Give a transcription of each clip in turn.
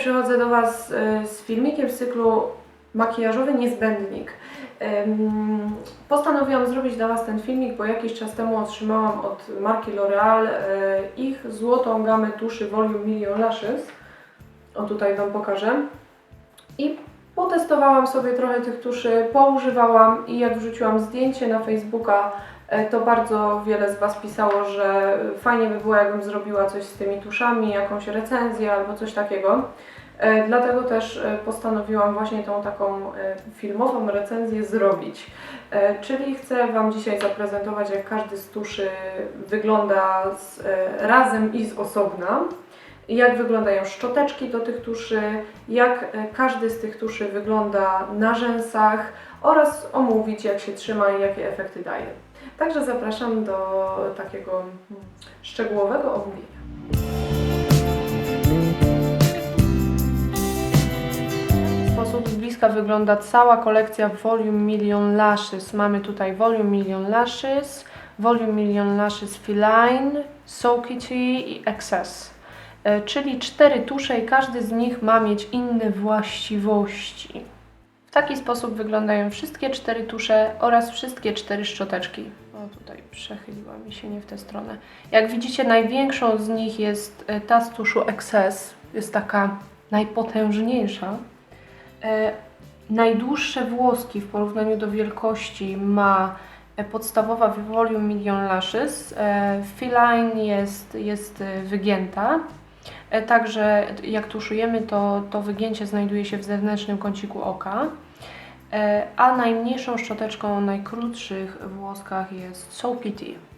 Przychodzę do Was y, z filmikiem z cyklu Makijażowy Niezbędnik. Postanowiłam zrobić dla Was ten filmik, bo jakiś czas temu otrzymałam od marki L'Oreal y, ich złotą gamę tuszy Volume Million Lashes. O tutaj Wam pokażę. I potestowałam sobie trochę tych tuszy, poużywałam i jak wrzuciłam zdjęcie na Facebooka, e, to bardzo wiele z Was pisało, że fajnie by było, jakbym zrobiła coś z tymi tuszami, jakąś recenzję albo coś takiego. E, Dlatego też e, postanowiłam właśnie tą taką e, filmową recenzję zrobić. Czyli chcę Wam dzisiaj zaprezentować, jak każdy z tuszy wygląda z, razem i z osobna. Jak wyglądają szczoteczki do tych tuszy, jak każdy z tych tuszy wygląda na rzęsach oraz omówić, jak się trzyma i jakie efekty daje. Także zapraszam do takiego mm, szczegółowego omówienia. Z bliska wygląda cała kolekcja Volume Million Lashes. Mamy tutaj Volume Million Lashes, Volume Million Lashes Feline, Soakity i Excess. E, Czyli cztery tusze i każdy z nich ma mieć inne właściwości. W taki sposób wyglądają wszystkie cztery tusze oraz wszystkie cztery szczoteczki. O, tutaj przechyliła mi się nie w tę stronę. Jak widzicie, największą z nich jest e, ta z tuszu Excess. Jest taka najpotężniejsza. E, najdłuższe włoski w porównaniu do wielkości ma e, podstawowa Volume Million Lashes. E, Feline jest, jest wygięta. Także jak tuszujemy, to, to wygięcie znajduje się w zewnętrznym kąciku oka. A najmniejszą szczoteczką o najkrótszych włoskach jest So Pity.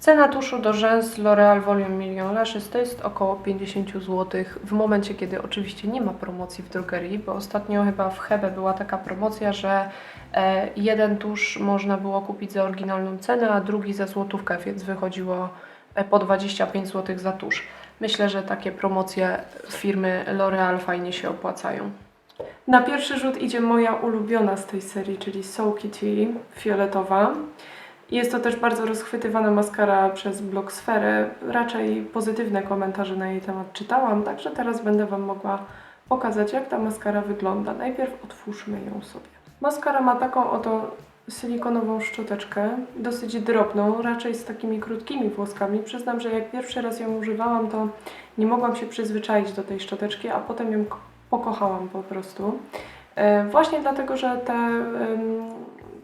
Cena tuszu do rzęs L'Oreal Volume Million Lashes to jest około 50 zł w momencie, kiedy oczywiście nie ma promocji w drogerii, bo ostatnio chyba w Hebe była taka promocja, że e, jeden tusz można było kupić za oryginalną cenę, a drugi za złotówkę, więc wychodziło e, po 25 zł za tusz. Myślę, że takie promocje firmy L'Oreal fajnie się opłacają. Na pierwszy rzut idzie moja ulubiona z tej serii, czyli So Kitty fioletowa. Jest to też bardzo rozchwytywana maskara przez blog Sferę. Raczej pozytywne komentarze na jej temat czytałam, także teraz będę Wam mogła pokazać, jak ta maskara wygląda. Najpierw otwórzmy ją sobie. Maskara ma taką oto silikonową szczoteczkę, dosyć drobną, raczej z takimi krótkimi włoskami. Przyznam, że jak pierwszy raz ją używałam, to nie mogłam się przyzwyczaić do tej szczoteczki, a potem ją ko- pokochałam po prostu. E, Właśnie dlatego, że te,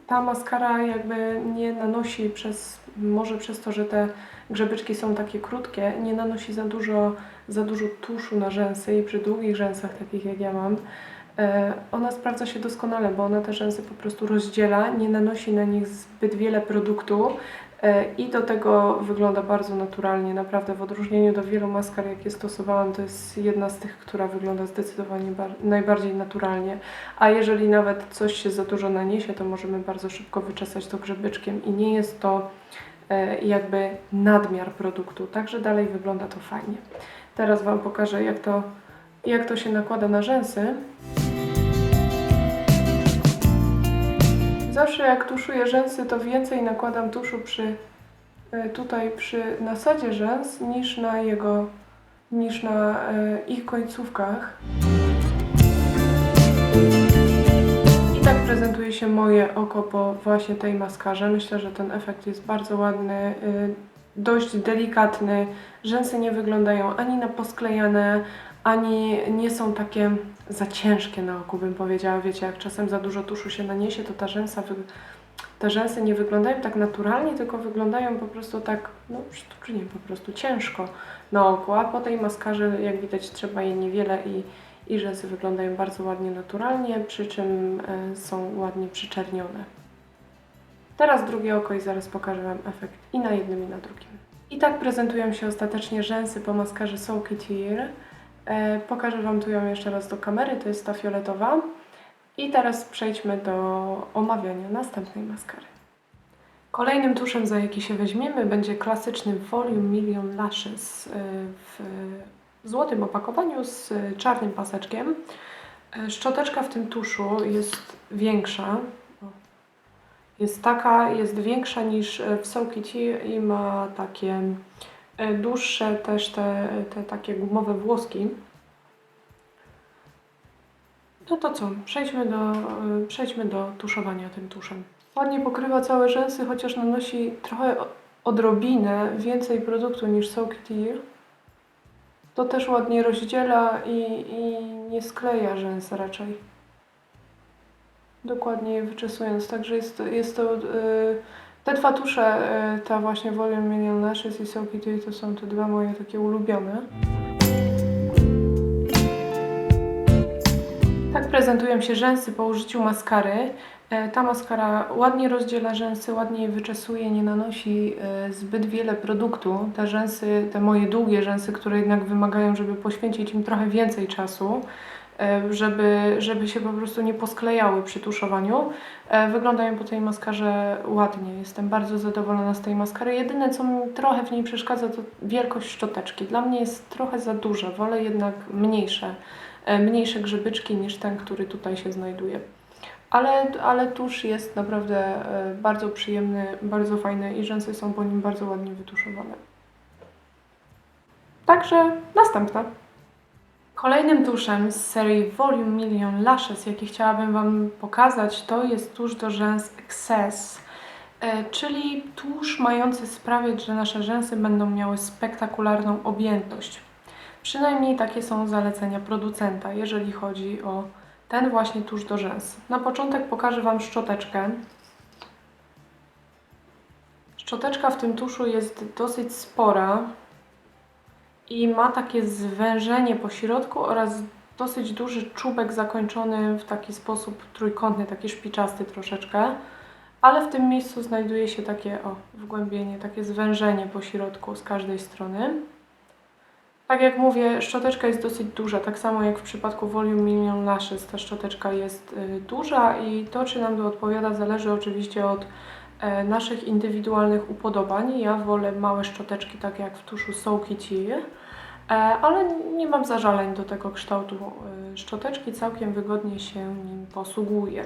ta maskara jakby nie nanosi przez, może przez to, że te grzebyczki są takie krótkie, nie nanosi za dużo, za dużo tuszu na rzęsy i przy długich rzęsach, takich jak ja mam, e, ona sprawdza się doskonale, bo ona te rzęsy po prostu rozdziela, nie nanosi na nich zbyt wiele produktu i do tego wygląda bardzo naturalnie. Naprawdę w odróżnieniu do wielu maskar, jakie stosowałam, to jest jedna z tych, która wygląda zdecydowanie bar- najbardziej naturalnie. A jeżeli nawet coś się za dużo naniesie, to możemy bardzo szybko wyczesać to grzebyczkiem i nie jest to e, jakby nadmiar produktu. Także dalej wygląda to fajnie. Teraz Wam pokażę, jak to, jak to się nakłada na rzęsy. Zawsze jak tuszuję rzęsy, to więcej nakładam tuszu przy, e, tutaj przy nasadzie rzęs niż na jego, niż na e, ich końcówkach. I tak prezentuje się moje oko po właśnie tej maskarze. Myślę, że ten efekt jest bardzo ładny, y, dość delikatny. Rzęsy nie wyglądają ani na posklejane, ani nie są takie za ciężkie na oku, bym powiedziała. Wiecie, jak czasem za dużo tuszu się naniesie, to ta rzęsa wy... te rzęsy nie wyglądają tak naturalnie, tylko wyglądają po prostu tak, no sztucznie, po prostu ciężko na oku. A po tej maskarze, jak widać, trzeba jej niewiele i i rzęsy wyglądają bardzo ładnie naturalnie, przy czym e, są ładnie przyczernione. Teraz drugie oko i zaraz pokażę Wam efekt i na jednym i na drugim. I tak prezentują się ostatecznie rzęsy po maskarze Tear. E, pokażę Wam tu ją jeszcze raz do kamery, to jest ta fioletowa. I teraz przejdźmy do omawiania następnej maskary. Kolejnym tuszem, za jaki się weźmiemy, będzie klasyczny Volume Million Lashes e, w złotym opakowaniu z czarnym paseczkiem. E, Szczoteczka w tym tuszu jest większa. Jest taka, jest większa niż w Soul Kitty i ma takie e, dłuższe też te, te takie gumowe włoski. No to co, przejdźmy do, y, przejdźmy do tuszowania tym tuszem. Ładnie pokrywa całe rzęsy, chociaż nanosi trochę odrobinę więcej produktu niż Soak Tear. To też ładnie rozdziela i, i nie skleja rzęs raczej. Dokładnie je wyczesując, także jest, jest to... y, te dwa tusze, y, ta właśnie Volume Million Lashes i Soak Tear to są te dwa moje takie ulubione. Tak prezentują się rzęsy po użyciu maskary. E, Ta maskara ładnie rozdziela rzęsy, ładnie je wyczesuje, nie nanosi e, zbyt wiele produktu. Te rzęsy, te moje długie rzęsy, które jednak wymagają, żeby poświęcić im trochę więcej czasu, e, żeby, żeby się po prostu nie posklejały przy tuszowaniu, e, wyglądają po tej maskarze ładnie. Jestem bardzo zadowolona z tej maskary. Jedyne, co mi trochę w niej przeszkadza, to wielkość szczoteczki. Dla mnie jest trochę za duża, wolę jednak mniejsze e, mniejsze grzybyczki niż ten, który tutaj się znajduje. Ale, ale tusz jest naprawdę e, bardzo przyjemny, bardzo fajny i rzęsy są po nim bardzo ładnie wytuszowane. Także następna. Kolejnym tuszem z serii Volume Million Lashes, jaki chciałabym Wam pokazać, to jest tusz do rzęs Excess, e, czyli tusz mający sprawiać, że nasze rzęsy będą miały spektakularną objętość. Przynajmniej takie są zalecenia producenta, jeżeli chodzi o ten właśnie tusz do rzęs. Na początek pokażę Wam szczoteczkę. Szczoteczka w tym tuszu jest dosyć spora i ma takie zwężenie po środku oraz dosyć duży czubek zakończony w taki sposób trójkątny, taki szpiczasty troszeczkę. Ale w tym miejscu znajduje się takie o, wgłębienie, takie zwężenie po środku z każdej strony. Tak jak mówię, szczoteczka jest dosyć duża, tak samo jak w przypadku Volume Million Lashes, ta szczoteczka jest y, duża i to, czy nam to odpowiada, zależy oczywiście od naszych indywidualnych upodobań. Ja wolę małe szczoteczki, tak jak w tuszu Soaky Tear, e, ale nie mam zażaleń do tego kształtu y, szczoteczki, całkiem wygodnie się nim posługuję.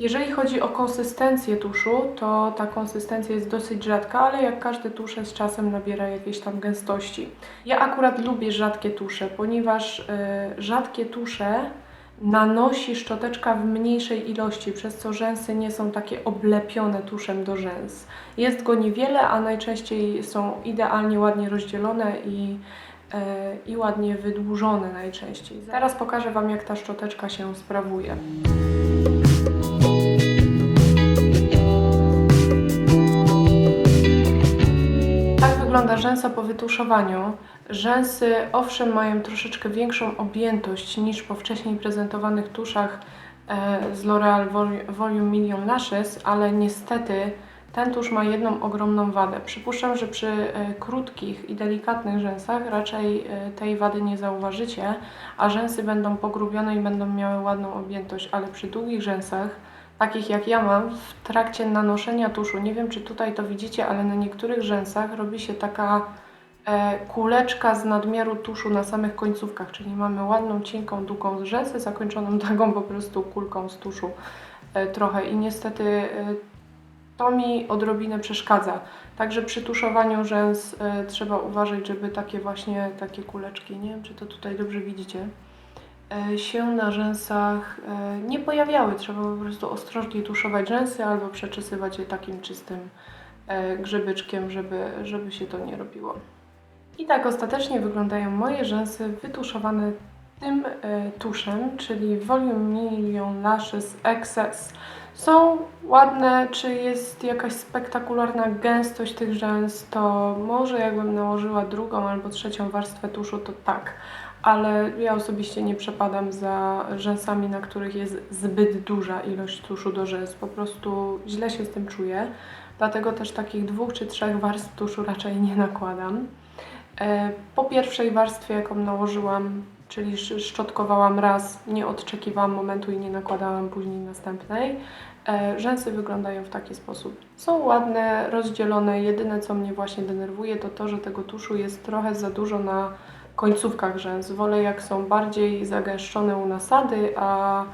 Jeżeli chodzi o konsystencję tuszu, to ta konsystencja jest dosyć rzadka, ale jak każdy tusze z czasem nabiera jakiejś tam gęstości. Ja akurat lubię rzadkie tusze, ponieważ y, rzadkie tusze nanosi szczoteczka w mniejszej ilości, przez co rzęsy nie są takie oblepione tuszem do rzęs. Jest go niewiele, a najczęściej są idealnie ładnie rozdzielone i, y, i ładnie wydłużone najczęściej. Teraz pokażę Wam, jak ta szczoteczka się sprawuje. Tak wygląda rzęsa po wytuszowaniu. Rzęsy owszem mają troszeczkę większą objętość niż po wcześniej prezentowanych tuszach e, z L'Oreal Vol- Volume Million Lashes, ale niestety ten tusz ma jedną ogromną wadę. Przypuszczam, że przy e, krótkich i delikatnych rzęsach raczej e, tej wady nie zauważycie, a rzęsy będą pogrubione i będą miały ładną objętość, ale przy długich rzęsach takich jak ja mam, w trakcie nanoszenia tuszu, nie wiem czy tutaj to widzicie, ale na niektórych rzęsach robi się taka kuleczka z nadmiaru tuszu na samych końcówkach, czyli mamy ładną, cienką, długą rzęsę zakończoną taką po prostu kulką z tuszu e, trochę i niestety e, to mi odrobinę przeszkadza. Także przy tuszowaniu rzęs e, trzeba uważać, żeby takie właśnie takie kuleczki, nie wiem czy to tutaj dobrze widzicie, e, się na rzęsach e, nie pojawiały. Trzeba po prostu ostrożnie tuszować rzęsy albo przeczesywać je takim czystym e, grzybyczkiem, żeby, żeby się to nie robiło. I tak ostatecznie wyglądają moje rzęsy wytuszowane tym e, tuszem, czyli Volume Million Lashes XS. Są ładne, czy jest jakaś spektakularna gęstość tych rzęs, to może jakbym nałożyła drugą albo trzecią warstwę tuszu, to tak. Ale ja osobiście nie przepadam za rzęsami, na których jest zbyt duża ilość tuszu do rzęs. Po prostu źle się z tym czuję. Dlatego też takich dwóch czy trzech warstw tuszu raczej nie nakładam. E, Po pierwszej warstwie, jaką nałożyłam, czyli sz- szczotkowałam raz, nie odczekiwałam momentu i nie nakładałam później następnej. E, Rzęsy wyglądają w taki sposób. Są ładne, rozdzielone. Jedyne, co mnie właśnie denerwuje, to to, że tego tuszu jest trochę za dużo na końcówkach rzęs. Wolę, jak są bardziej zagęszczone u nasady, a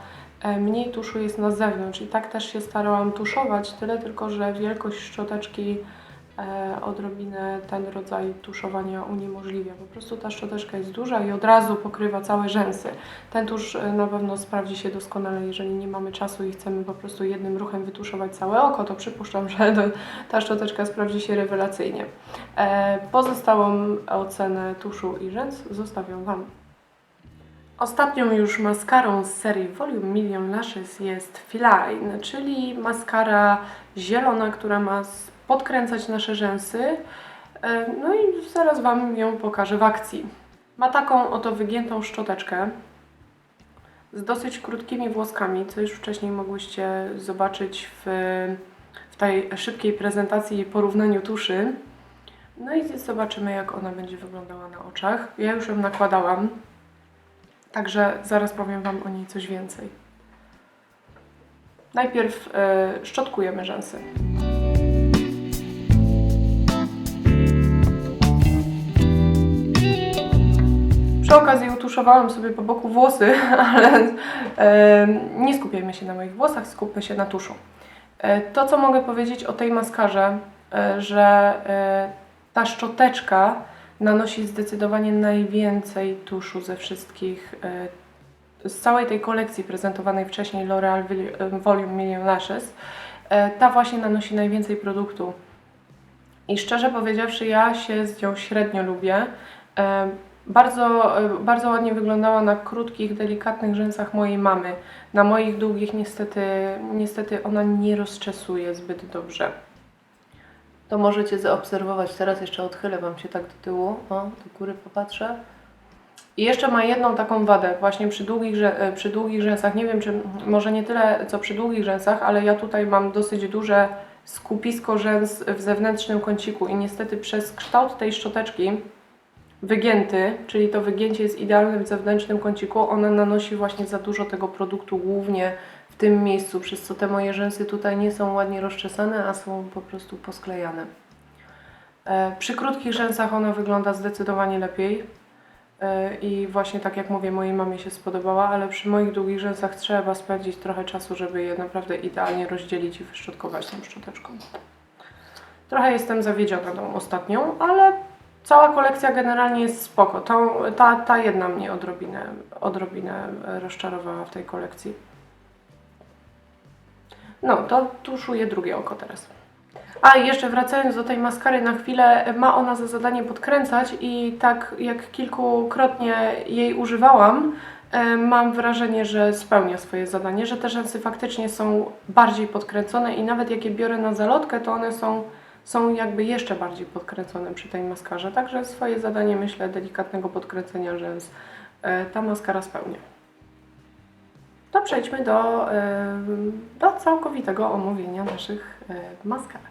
e, mniej tuszu jest na zewnątrz. I tak też się starałam tuszować, tyle tylko, że wielkość szczoteczki odrobinę ten rodzaj tuszowania uniemożliwia. Po prostu ta szczoteczka jest duża i od razu pokrywa całe rzęsy. Ten tusz e, na pewno sprawdzi się doskonale, jeżeli nie mamy czasu i chcemy po prostu jednym ruchem wytuszować całe oko, to przypuszczam, że ta szczoteczka sprawdzi się rewelacyjnie. E, pozostałą ocenę tuszu i rzęs zostawiam Wam. Ostatnią już maskarą z serii Volume Million Lashes jest Feline, czyli maskara zielona, która ma podkręcać nasze rzęsy. E, No i zaraz Wam ją pokażę w akcji. Ma taką oto wygiętą szczoteczkę z dosyć krótkimi włoskami, co już wcześniej mogłyście zobaczyć w, w tej szybkiej prezentacji i porównaniu tuszy. No i zobaczymy, jak ona będzie wyglądała na oczach. Ja już ją nakładałam. Także zaraz powiem Wam o niej coś więcej. Najpierw e, szczotkujemy rzęsy. Przy okazji utuszowałam sobie po boku włosy, ale nie skupiajmy się na moich włosach, skupmy się na tuszu. E, to, co mogę powiedzieć o tej maskarze, e, że e, ta szczoteczka nanosi zdecydowanie najwięcej tuszu ze wszystkich, z całej tej kolekcji prezentowanej wcześniej L'Oreal Volume Million Lashes. Ta właśnie nanosi najwięcej produktu. I szczerze powiedziawszy, ja się z nią średnio lubię. Bardzo, bardzo ładnie wyglądała na krótkich, delikatnych rzęsach mojej mamy. Na moich długich niestety, niestety ona nie rozczesuje zbyt dobrze. To możecie zaobserwować. Teraz jeszcze odchylę Wam się tak do tyłu. O, do góry popatrzę. I jeszcze ma jedną taką wadę, właśnie przy długich, e, przy długich rzęsach. Nie wiem, czy może nie tyle co przy długich rzęsach, ale ja tutaj mam dosyć duże skupisko rzęs w zewnętrznym kąciku i niestety przez kształt tej szczoteczki wygięty, czyli to wygięcie jest idealne w zewnętrznym kąciku, ona nanosi właśnie za dużo tego produktu, głównie w tym miejscu, przez co te moje rzęsy tutaj nie są ładnie rozczesane, a są po prostu posklejane. E, Przy krótkich rzęsach ona wygląda zdecydowanie lepiej. E, I właśnie tak jak mówię, mojej mamie się spodobała, ale przy moich długich rzęsach trzeba spędzić trochę czasu, żeby je naprawdę idealnie rozdzielić i wyszczotkować tą szczoteczką. Trochę jestem zawiedziona tą ostatnią, ale cała kolekcja generalnie jest spoko. Ta, ta jedna mnie odrobinę, odrobinę rozczarowała w tej kolekcji. No, to tuszuję drugie oko teraz. A jeszcze wracając do tej maskary na chwilę, ma ona za zadanie podkręcać i tak jak kilkukrotnie jej używałam, e, mam wrażenie, że spełnia swoje zadanie, że te rzęsy faktycznie są bardziej podkręcone i nawet jak je biorę na zalotkę, to one są, są jakby jeszcze bardziej podkręcone przy tej maskarze. Także swoje zadanie, myślę, delikatnego podkręcenia rzęs e, ta maskara spełnia. To przejdźmy do, e, do całkowitego omówienia naszych e, maskarek.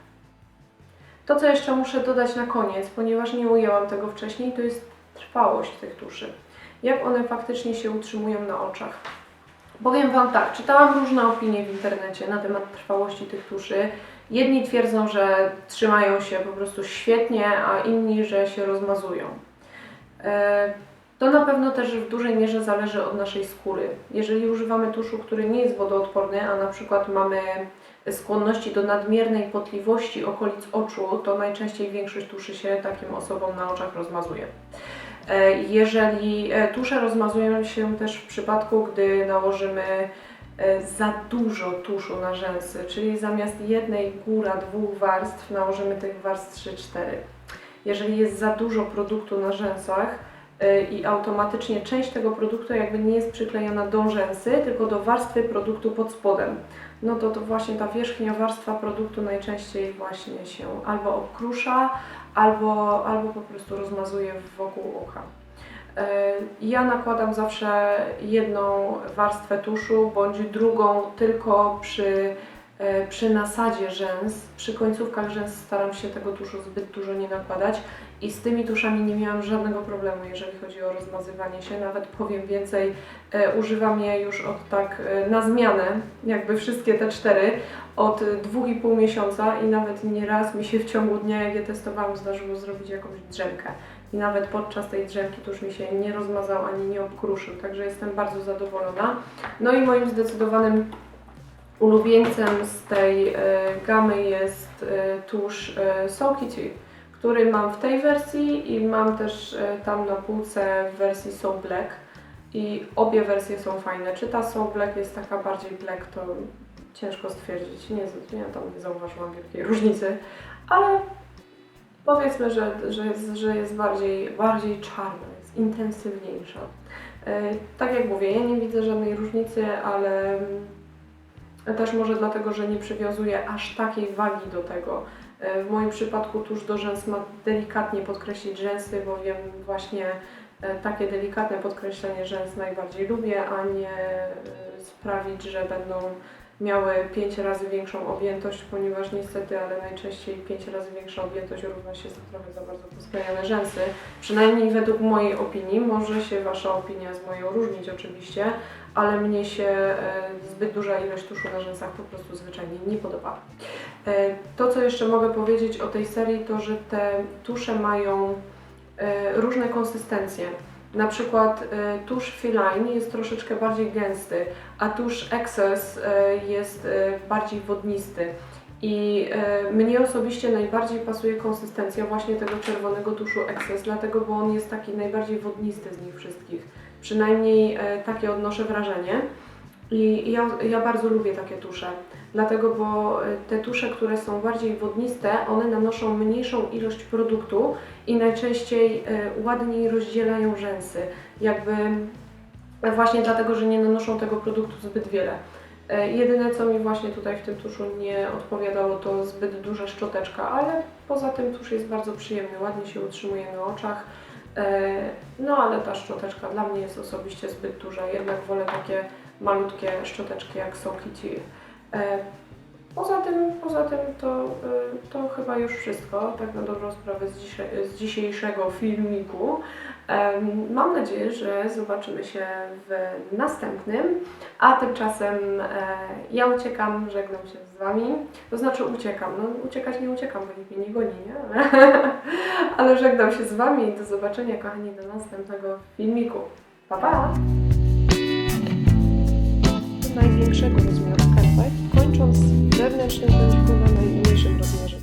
To, co jeszcze muszę dodać na koniec, ponieważ nie ujęłam tego wcześniej, to jest trwałość tych tuszy. Jak one faktycznie się utrzymują na oczach. Powiem Wam tak, czytałam różne opinie w internecie na temat trwałości tych tuszy. Jedni twierdzą, że trzymają się po prostu świetnie, a inni, że się rozmazują. E, To na pewno też w dużej mierze zależy od naszej skóry. Jeżeli używamy tuszu, który nie jest wodoodporny, a na przykład mamy skłonności do nadmiernej potliwości okolic oczu, to najczęściej większość tuszy się takim osobom na oczach rozmazuje. E, Jeżeli e, tusze rozmazują się też w przypadku, gdy nałożymy za dużo tuszu na rzęsy, czyli zamiast jednej góra dwóch warstw nałożymy tych warstw 3-4. Jeżeli jest za dużo produktu na rzęsach e, i automatycznie część tego produktu jakby nie jest przyklejona do rzęsy, tylko do warstwy produktu pod spodem, no to to właśnie ta wierzchnia warstwa produktu najczęściej właśnie się albo obkrusza, albo, albo po prostu rozmazuje wokół oka. E, Ja nakładam zawsze jedną warstwę tuszu, bądź drugą tylko przy, e, przy nasadzie rzęs. Przy końcówkach rzęs staram się tego tuszu zbyt dużo nie nakładać i z tymi tuszami nie miałam żadnego problemu, jeżeli chodzi o rozmazywanie się. Nawet powiem więcej, e, używam je już od tak na zmianę, jakby wszystkie te cztery, od e, dwóch i pół miesiąca i nawet nieraz mi się w ciągu dnia, jak je testowałam, zdarzyło zrobić jakąś drzemkę. I nawet podczas tej drzemki tuż mi się nie rozmazał ani nie obkruszył, także jestem bardzo zadowolona. No i moim zdecydowanym ulubieńcem z tej e, gamy jest e, tusz e, So Kitty, który mam w tej wersji i mam też tam na półce w wersji So Black. I obie wersje są fajne. Czy ta So Black jest taka bardziej black, to ciężko stwierdzić. Nie, ja tam nie zauważyłam wielkiej różnicy, ale powiedzmy, że, że, jest, że jest bardziej, bardziej czarna, jest intensywniejsza. E, Tak jak mówię, ja nie widzę żadnej różnicy, ale mm, też może dlatego, że nie przywiązuję aż takiej wagi do tego. E, W moim przypadku tuż do rzęs ma delikatnie podkreślić rzęsy, bowiem właśnie e, takie delikatne podkreślenie rzęs najbardziej lubię, a nie sprawić, że będą miały 5 razy większą objętość, ponieważ niestety, ale najczęściej 5 razy większa objętość równa się trochę za bardzo posklejane rzęsy. Przynajmniej według mojej opinii. Może się Wasza opinia z moją różnić oczywiście, ale mnie się e, zbyt duża ilość tuszu na rzęsach po prostu zwyczajnie nie podoba. E, To, co jeszcze mogę powiedzieć o tej serii, to że te tusze mają e, różne konsystencje. Na przykład e, tusz Feline jest troszeczkę bardziej gęsty, a tusz Excess e, jest e, bardziej wodnisty. I mnie osobiście najbardziej pasuje konsystencja właśnie tego czerwonego tuszu Excess, dlatego bo on jest taki najbardziej wodnisty z nich wszystkich. Przynajmniej takie odnoszę wrażenie. I ja, ja bardzo lubię takie tusze, dlatego bo e, te tusze, które są bardziej wodniste, one nanoszą mniejszą ilość produktu i najczęściej e, ładniej rozdzielają rzęsy. Jakby e, właśnie dlatego, że nie nanoszą tego produktu zbyt wiele. E, Jedyne co mi właśnie tutaj w tym tuszu nie odpowiadało to zbyt duża szczoteczka, ale poza tym tusz jest bardzo przyjemny, ładnie się utrzymuje na oczach. E, No ale ta szczoteczka dla mnie jest osobiście zbyt duża, jednak wolę takie malutkie szczoteczki jak So Kitty. E, Poza tym, poza tym to, e, to chyba już wszystko, tak na dobrą sprawę z, dzisiaj, z dzisiejszego filmiku. Em, Mam nadzieję, że zobaczymy się w następnym, a tymczasem e, ja uciekam, żegnam się z Wami. To znaczy uciekam, no uciekać nie uciekam, bo nikt mnie nie goni, nie? Ale, ale żegnam się z Wami i do zobaczenia kochani do następnego filmiku. Pa, pa! Największego rozmiaru skarpet, kończąc wewnętrznym pędziku na najmniejszym rozmiarze.